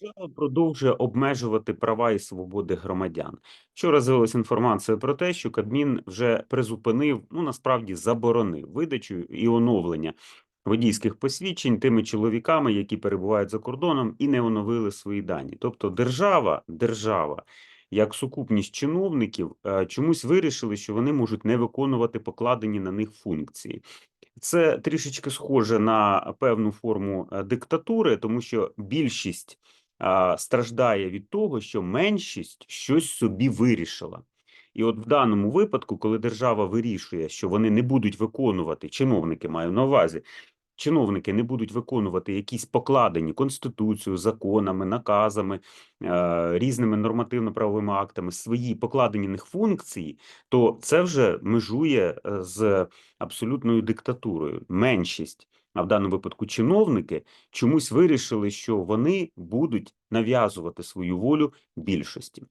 Держава продовжує обмежувати права і свободи громадян. Вчора з'явилася інформація про те, що Кабмін вже призупинив, ну насправді заборонив видачу і оновлення водійських посвідчень тими чоловіками, які перебувають за кордоном і не оновили свої дані. Тобто, держава, держава, як сукупність чиновників, е, чомусь вирішили, що вони можуть не виконувати покладені на них функції. Це трішечки схоже на певну форму е, диктатури, тому що більшість страждає від того, що меншість щось собі вирішила. І от в даному випадку, коли держава вирішує, що вони не будуть виконувати, чиновники маю на увазі, чиновники не будуть виконувати якісь покладені конституцією, законами, наказами, е, різними нормативно-правовими актами свої покладені них функції, то це вже межує е, з абсолютною диктатурою. Меншість, а в даному випадку чиновники, чомусь вирішили, що вони будуть нав'язувати свою волю більшості.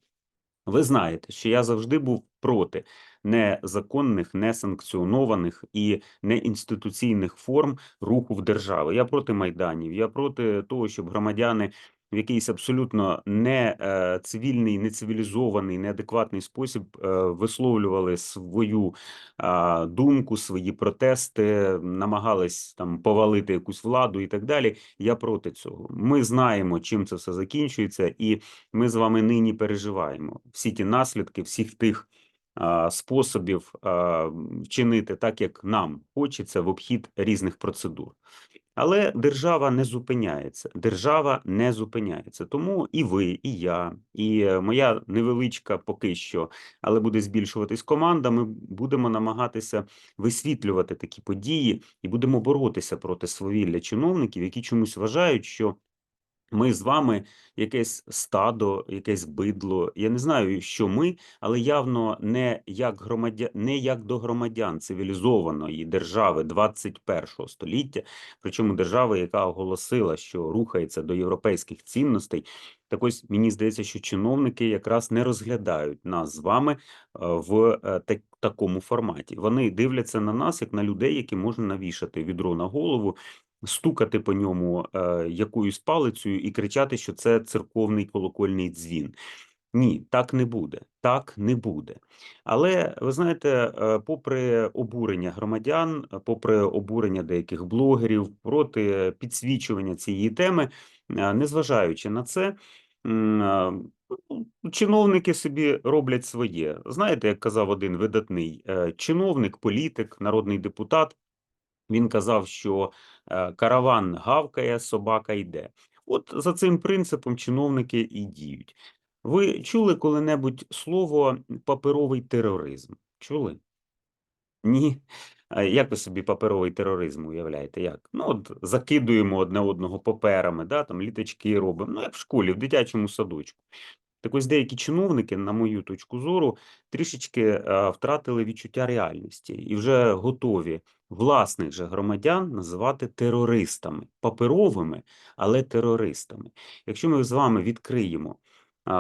Ви знаєте, що я завжди був проти незаконних, несанкціонованих і неінституційних форм руху в державі. Я проти майданів. Я проти того, щоб громадяни в якийсь абсолютно не е, цивільний, не цивілізований, неадекватний спосіб е, висловлювали свою думку, свої протести, намагались там повалити якусь владу і так далі. Я проти цього. Ми знаємо, чим це все закінчується, і ми з вами нині переживаємо всі ті наслідки, всіх тих способів а, вчинити так, як нам хочеться в обхід різних процедур. Але держава не зупиняється. Держава не зупиняється. Тому і ви, і я, і е, моя невеличка поки що, але буде збільшуватись команда. Ми будемо намагатися висвітлювати такі події і будемо боротися проти свавілля чиновників, які чомусь вважають, що ми з вами якесь стадо, якесь бидло. Я не знаю, що ми, але явно не як громадян, не як до громадян цивілізованої держави 21 століття, причому держави, яка оголосила, що рухається до європейських цінностей. Так ось мені здається, що чиновники якраз не розглядають нас з вами е, в е, так, такому форматі. Вони дивляться на нас як на людей, які можна навішати відро на голову стукати по ньому е, якоюсь палицею і кричати, що це церковний колокольний дзвін. Ні, так не буде. Так не буде. Але ви знаєте, е, попри обурення громадян, попри обурення деяких блогерів проти підсвічування цієї теми, е, незважаючи на це, е, ну, чиновники собі роблять своє. Знаєте, як казав один видатний чиновник, політик, народний депутат. Він казав, що караван гавкає, собака йде. От за цим принципом чиновники і діють. Ви чули коли-небудь слово паперовий тероризм? Чули? Ні. Як ви собі паперовий тероризм уявляєте? Як? Ну, от закидуємо одне одного паперами, да, там літачки робимо, ну як в школі, в дитячому садочку. Так ось деякі чиновники, на мою точку зору, трішечки е, втратили відчуття реальності і вже готові власних же громадян називати терористами, паперовими, але терористами. Якщо ми з вами відкриємо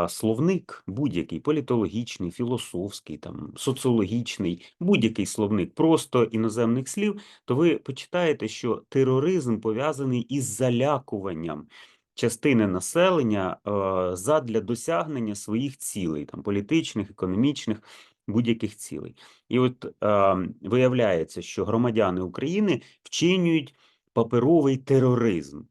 словник, будь-який політологічний, філософський, там соціологічний, будь-який словник просто іноземних слів, то ви почитаєте, що тероризм пов'язаний із залякуванням частини населення задля досягнення своїх цілей, там політичних, економічних, будь-яких цілей. І от е, виявляється, що громадяни України вчинюють паперовий тероризм.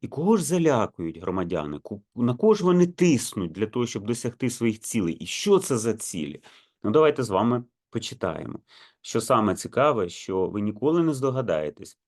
І кого ж залякують громадяни? На кого ж вони тиснуть для того, щоб досягти своїх цілей? І що це за цілі? Ну, давайте з вами почитаємо. Що саме цікаве, що ви ніколи не здогадаєтесь,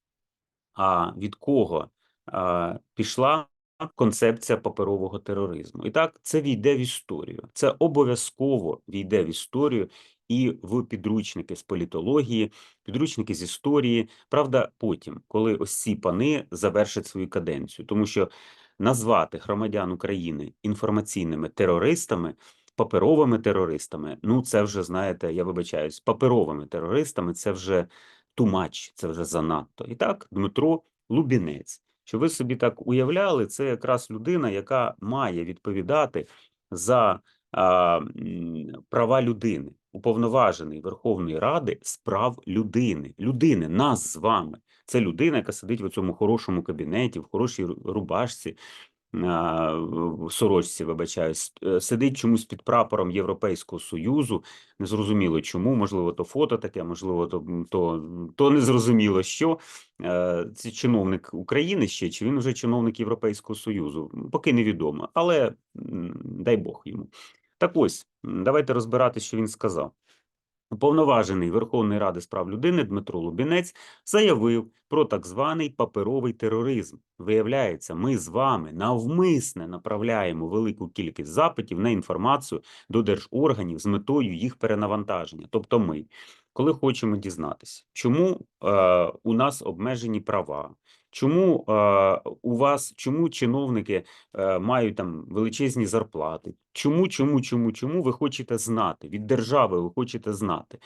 а від кого а, пішла концепція паперового тероризму. І так, це війде в історію. Це обов'язково війде в історію і в підручники з політології, підручники з історії. Правда, потім, коли ось ці пани завершать свою каденцію, тому що назвати громадян України інформаційними терористами. Паперовими терористами, ну це вже знаєте, я вибачаюсь, паперовими терористами це вже тумач, це вже занадто. І так, Дмитро Лубінець, що ви собі так уявляли, це якраз людина, яка має відповідати за а, права людини, уповноважений Верховної Ради з прав людини, людини, нас з вами. Це людина, яка сидить в цьому хорошому кабінеті, в хорошій рубашці, в сорочці, вибачаюсь, е, сидить чомусь під прапором Європейського Союзу. Незрозуміло чому, можливо, то фото таке, можливо, то, то, то незрозуміло що. Е, Це чиновник України ще, чи він вже чиновник Європейського Союзу? Поки невідомо, але дай Бог йому. Так ось, давайте розбирати, що він сказав. Уповноважений Верховної Ради з прав людини Дмитро Лубінець заявив про так званий паперовий тероризм. Виявляється, ми з вами навмисне направляємо велику кількість запитів на інформацію до держорганів з метою їх перенавантаження. Тобто, ми, коли хочемо дізнатися, чому е, у нас обмежені права, чому е, у вас, чому чиновники е, мають там величезні зарплати. Чому, чому, чому, чому ви хочете знати? Від держави ви хочете знати.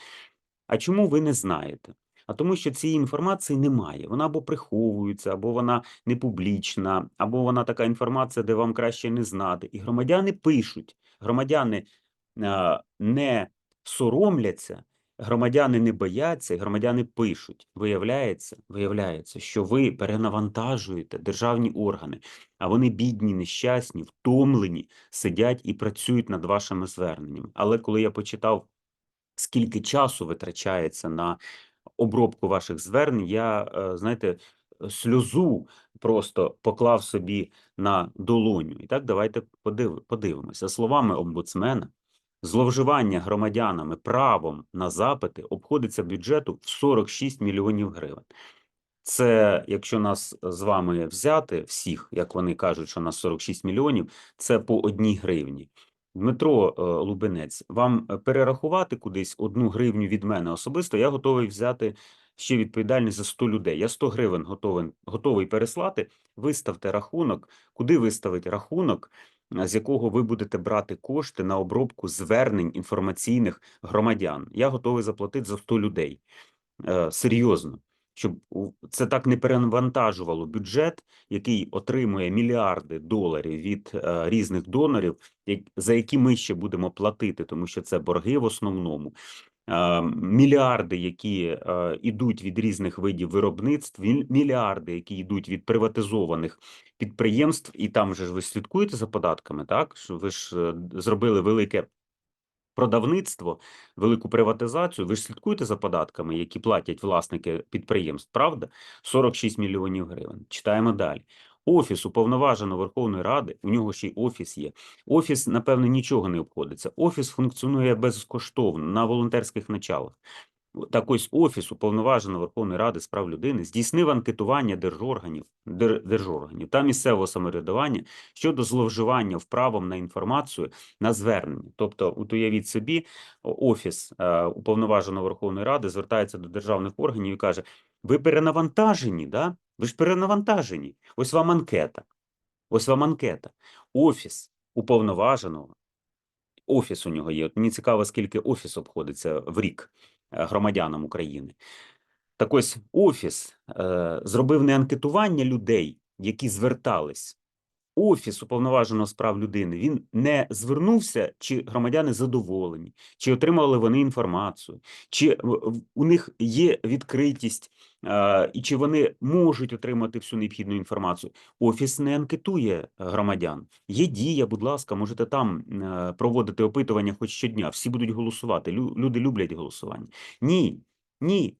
А чому ви не знаєте? А тому, що цієї інформації немає. Вона або приховується, або вона не публічна, або вона така інформація, де вам краще не знати. І громадяни пишуть, громадяни е, не соромляться, громадяни не бояться, громадяни пишуть. Виявляється, виявляється, що ви перенавантажуєте державні органи, а вони бідні, нещасні, втомлені, сидять і працюють над вашими зверненнями. Але коли я почитав, скільки часу витрачається на обробку ваших звернень, я, е, знаєте, сльозу просто поклав собі на долоню. І так давайте подив, подивимося. Словами омбудсмена, зловживання громадянами правом на запити обходиться бюджету в 46 мільйонів гривень. Це, якщо нас з вами взяти всіх, як вони кажуть, що нас 46 мільйонів, це по одній гривні. Дмитро е, Лубенець, вам е, перерахувати кудись одну гривню від мене особисто, я готовий взяти ще відповідальність за 100 людей. Я 100 гривень готовий, готовий переслати. Виставте рахунок, куди виставити рахунок, е, з якого ви будете брати кошти на обробку звернень інформаційних громадян. Я готовий заплатити за 100 людей. Е, серйозно, щоб це так не перевантажувало бюджет, який отримує мільярди доларів від е, різних донорів, за які ми ще будемо платити, тому що це борги в основному. Мільярди, які йдуть від різних видів виробництв, мільярди, які йдуть від приватизованих підприємств, і там же ж ви слідкуєте за податками, так? Що ви ж е, зробили велике продавництво, велику приватизацію. Ви ж слідкуєте за податками, які платять власники підприємств, правда? 46 мільйонів гривень. Читаємо далі. Офіс уповноваженого Верховної Ради, у нього ще й офіс є. Офіс, напевно, нічого не обходиться. Офіс функціонує безкоштовно на волонтерських началах. Так ось офіс уповноваженого Верховної Ради з прав людини здійснив анкетування держорганів, дер, держорганів та місцевого самоврядування щодо зловживання вправом на інформацію на звернення. Тобто, уявіть собі, офіс е, уповноваженого Верховної Ради звертається до державних органів і каже: ви перенавантажені, да? Ви ж перенавантажені. Ось вам анкета. Ось вам анкета. Офіс уповноваженого. Офіс у нього є. От мені цікаво, скільки офіс обходиться в рік е, громадянам України. Так ось офіс е, зробив не анкетування людей, які звертались. Офіс уповноваженого з прав людини він не звернувся, чи громадяни задоволені, чи отримали вони інформацію, чи у них є відкритість, і чи вони можуть отримати всю необхідну інформацію. Офіс не анкетує громадян. Є дія, будь ласка, можете там е, проводити опитування хоч щодня. Всі будуть голосувати. Люди люблять голосування. Ні, ні.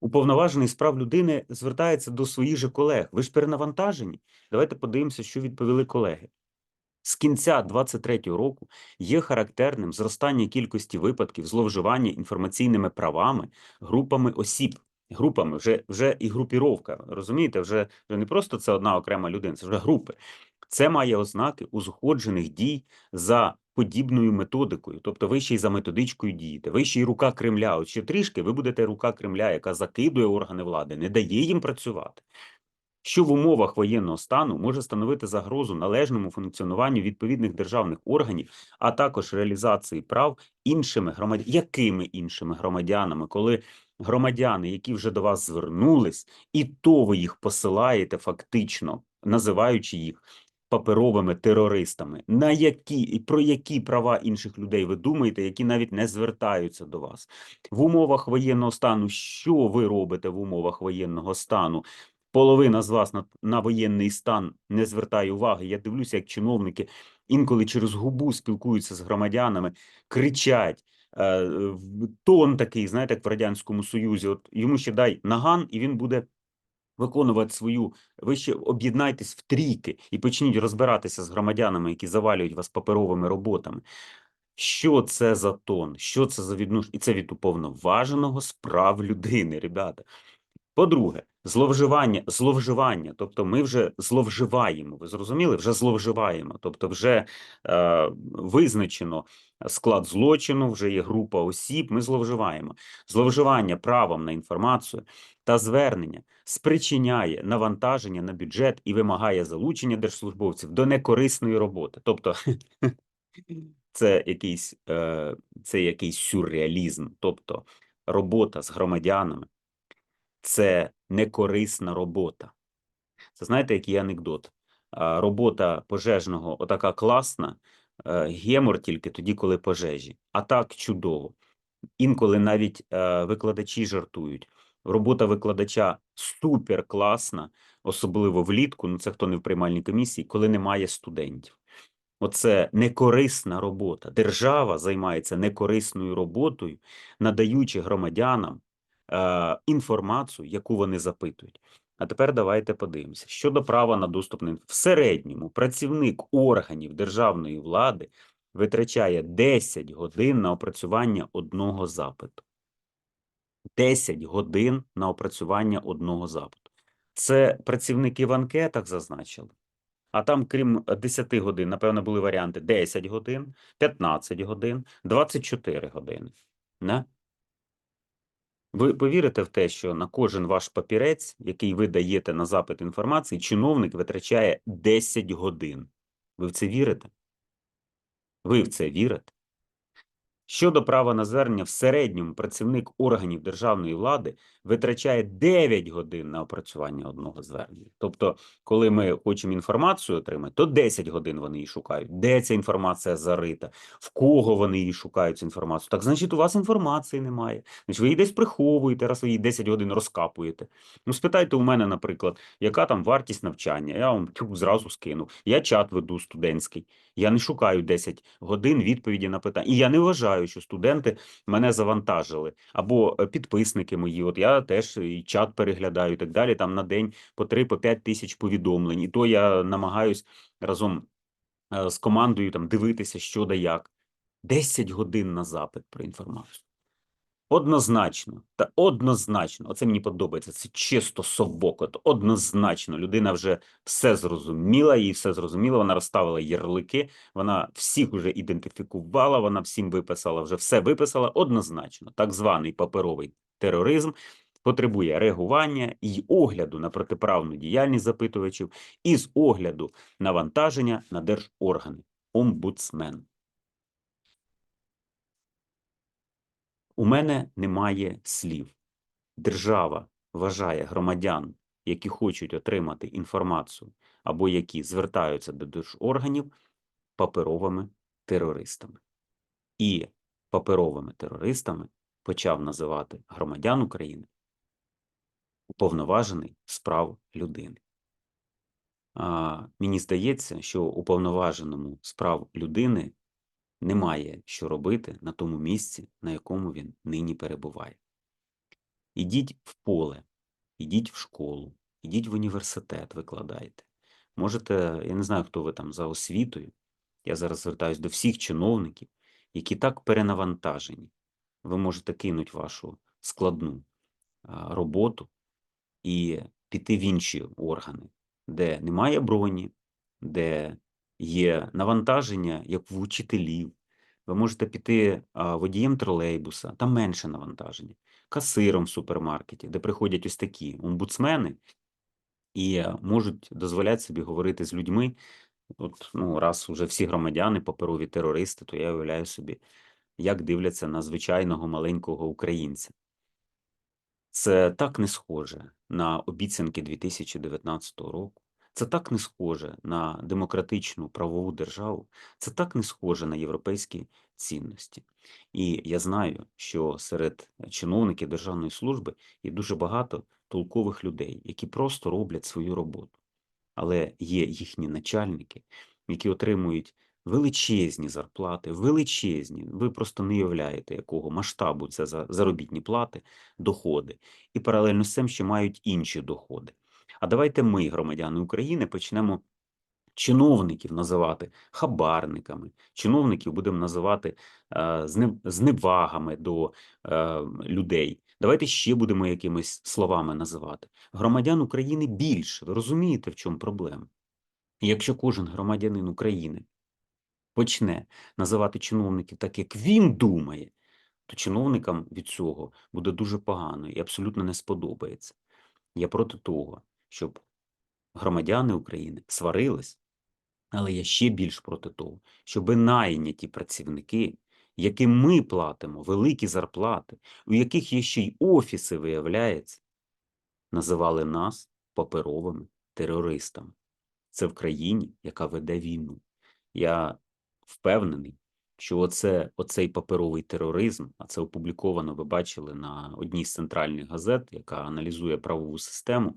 Уповноважений з прав людини звертається до своїх же колег. Ви ж перенавантажені. Давайте подивимося, що відповіли колеги. З кінця 23-го року є характерним зростання кількості випадків зловживання інформаційними правами групами осіб. Групами вже, вже і групіровка. Розумієте, вже, вже не просто це одна окрема людина, це вже групи. Це має ознаки узгоджених дій за подібною методикою. Тобто ви ще й за методичкою дієте. Ви ще й рука Кремля. От ще трішки ви будете рука Кремля, яка закидує органи влади, не дає їм працювати що в умовах воєнного стану може становити загрозу належному функціонуванню відповідних державних органів, а також реалізації прав іншими громадянами. Якими іншими громадянами, коли громадяни, які вже до вас звернулись, і то ви їх посилаєте фактично, називаючи їх паперовими терористами, на які і про які права інших людей ви думаєте, які навіть не звертаються до вас в умовах воєнного стану? Що ви робите в умовах воєнного стану? Половина з вас на, на воєнний стан не звертає уваги. Я дивлюся, як чиновники інколи через губу спілкуються з громадянами, кричать. е, Тон такий, знаєте, як в Радянському Союзі. От йому ще дай наган, і він буде виконувати свою. Ви ще об'єднайтесь в трійки і почніть розбиратися з громадянами, які завалюють вас паперовими роботами. Що це за тон? Що це за відношення? І це від уповноваженого справ людини, ребята. По-друге, зловживання, зловживання. Тобто ми вже зловживаємо. Ви зрозуміли? Вже зловживаємо. Тобто, вже е, визначено склад злочину, вже є група осіб. Ми зловживаємо. Зловживання правом на інформацію та звернення спричиняє навантаження на бюджет і вимагає залучення держслужбовців до некорисної роботи. Тобто, це якийсь, е, це якийсь сюрреалізм. Тобто, робота з громадянами це некорисна робота. Це знаєте, який анекдот? Робота пожежного отака класна, е, гемор тільки тоді, коли пожежі. А так чудово. Інколи навіть е, викладачі жартують. Робота викладача супер класна, особливо влітку. Ну це хто не в приймальній комісії, коли немає студентів. Оце некорисна робота. Держава займається некорисною роботою, надаючи громадянам е, інформацію, яку вони запитують. А тепер давайте подивимося. Щодо права на доступне. в середньому працівник органів державної влади витрачає 10 годин на опрацювання одного запиту. 10 годин на опрацювання одного запиту. Це працівники в анкетах зазначили. А там, крім е, 10 годин, напевно, були варіанти 10 годин, 15 годин, 24 години. Не? Ви повірите в те, що на кожен ваш папірець, який ви даєте на запит інформації, чиновник витрачає 10 годин. Ви в це вірите? Ви в це вірите? Щодо права на звернення, в середньому працівник органів державної влади витрачає 9 годин на опрацювання одного звернення. Тобто, коли ми хочемо інформацію отримати, то 10 годин вони її шукають. Де ця інформація зарита? В кого вони її шукають цю інформацію? Так, значить, у вас інформації немає. Значить, ви її десь приховуєте, раз ви її 10 годин розкапуєте. Ну, спитайте у мене, наприклад, яка там вартість навчання? Я вам тьфу, зразу скину. Я чат веду студентський. Я не шукаю 10 годин відповіді на питання. І я не вважаю, що студенти мене завантажили. Або е, підписники мої. От я теж і чат переглядаю і так далі. Там на день по 3 по 5 тисяч повідомлень. І то я намагаюсь разом е, з командою там дивитися, що да як. 10 годин на запит про інформацію. Однозначно, та однозначно, оце мені подобається. Це чисто совок. От однозначно, людина вже все зрозуміла, їй все зрозуміло. Вона розставила ярлики, вона всіх уже ідентифікувала, вона всім виписала, вже все виписала. Однозначно, так званий паперовий тероризм потребує реагування і огляду на протиправну діяльність запитувачів, і з огляду навантаження на держоргани. Омбудсмен. У мене немає слів. Держава вважає громадян, які хочуть отримати інформацію або які звертаються до держорганів, паперовими терористами. І паперовими терористами почав називати громадян України уповноважений з прав людини. А, мені здається, що уповноваженому з прав людини немає що робити на тому місці, на якому він нині перебуває. Ідіть в поле, ідіть в школу, ідіть в університет, викладайте. Можете, я не знаю, хто ви там за освітою. Я зараз звертаюся до всіх чиновників, які так перенавантажені. Ви можете кинути вашу складну роботу і піти в інші органи, де немає броні, де є навантаження, як в учителів. Ви можете піти водієм тролейбуса, там менше навантаження, касиром в супермаркеті, де приходять ось такі омбудсмени і можуть дозволяти собі говорити з людьми. От, ну, раз вже всі громадяни паперові терористи, то я уявляю собі, як дивляться на звичайного маленького українця. Це так не схоже на обіцянки 2019 року. Це так не схоже на демократичну правову державу, це так не схоже на європейські цінності. І я знаю, що серед чиновників державної служби є дуже багато толкових людей, які просто роблять свою роботу. Але є їхні начальники, які отримують величезні зарплати, величезні. Ви просто не уявляєте, якого масштабу це за заробітні плати, доходи, і паралельно з цим ще мають інші доходи. А давайте ми, громадяни України, почнемо чиновників називати хабарниками, чиновників будемо називати е, зневагами до е, людей. Давайте ще будемо якимись словами називати. Громадян України більше. Ви розумієте, в чому проблема? І якщо кожен громадянин України почне називати чиновників так, як він думає, то чиновникам від цього буде дуже погано і абсолютно не сподобається. Я проти того, щоб громадяни України сварились, але я ще більш проти того, щоб найняті працівники, яким ми платимо великі зарплати, у яких є ще й офіси, виявляється, називали нас паперовими терористами. Це в країні, яка веде війну. Я впевнений, що оце, оцей паперовий тероризм, а це опубліковано, ви бачили на одній з центральних газет, яка аналізує правову систему.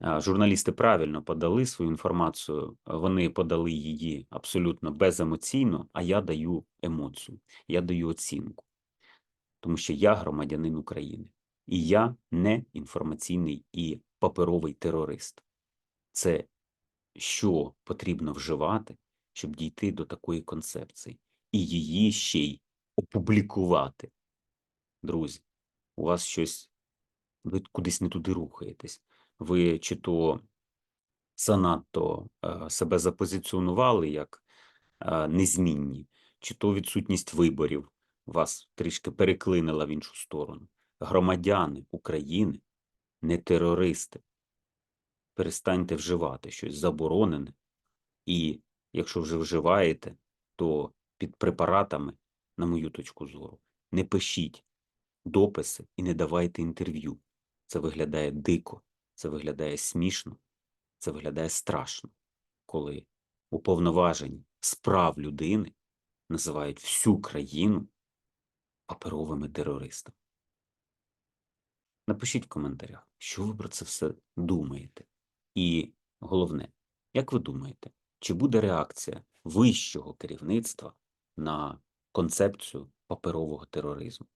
Журналісти правильно подали свою інформацію, вони подали її абсолютно беземоційно, а я даю емоцію, я даю оцінку. Тому що я громадянин України, і я не інформаційний і паперовий терорист. Це що потрібно вживати, щоб дійти до такої концепції, і її ще й опублікувати. Друзі, у вас щось, ви кудись не туди рухаєтесь. Ви чи то занадто е, себе запозиціонували як е, незмінні, чи то відсутність виборів вас трішки переклинила в іншу сторону. Громадяни України не терористи. Перестаньте вживати щось заборонене, і якщо вже вживаєте, то під препаратами, на мою точку зору, не пишіть дописи і не давайте інтерв'ю. Це виглядає дико, це виглядає смішно, це виглядає страшно, коли уповноважені справ людини називають всю країну паперовими терористами. Напишіть в коментарях, що ви про це все думаєте. І головне, як ви думаєте, чи буде реакція вищого керівництва на концепцію паперового тероризму?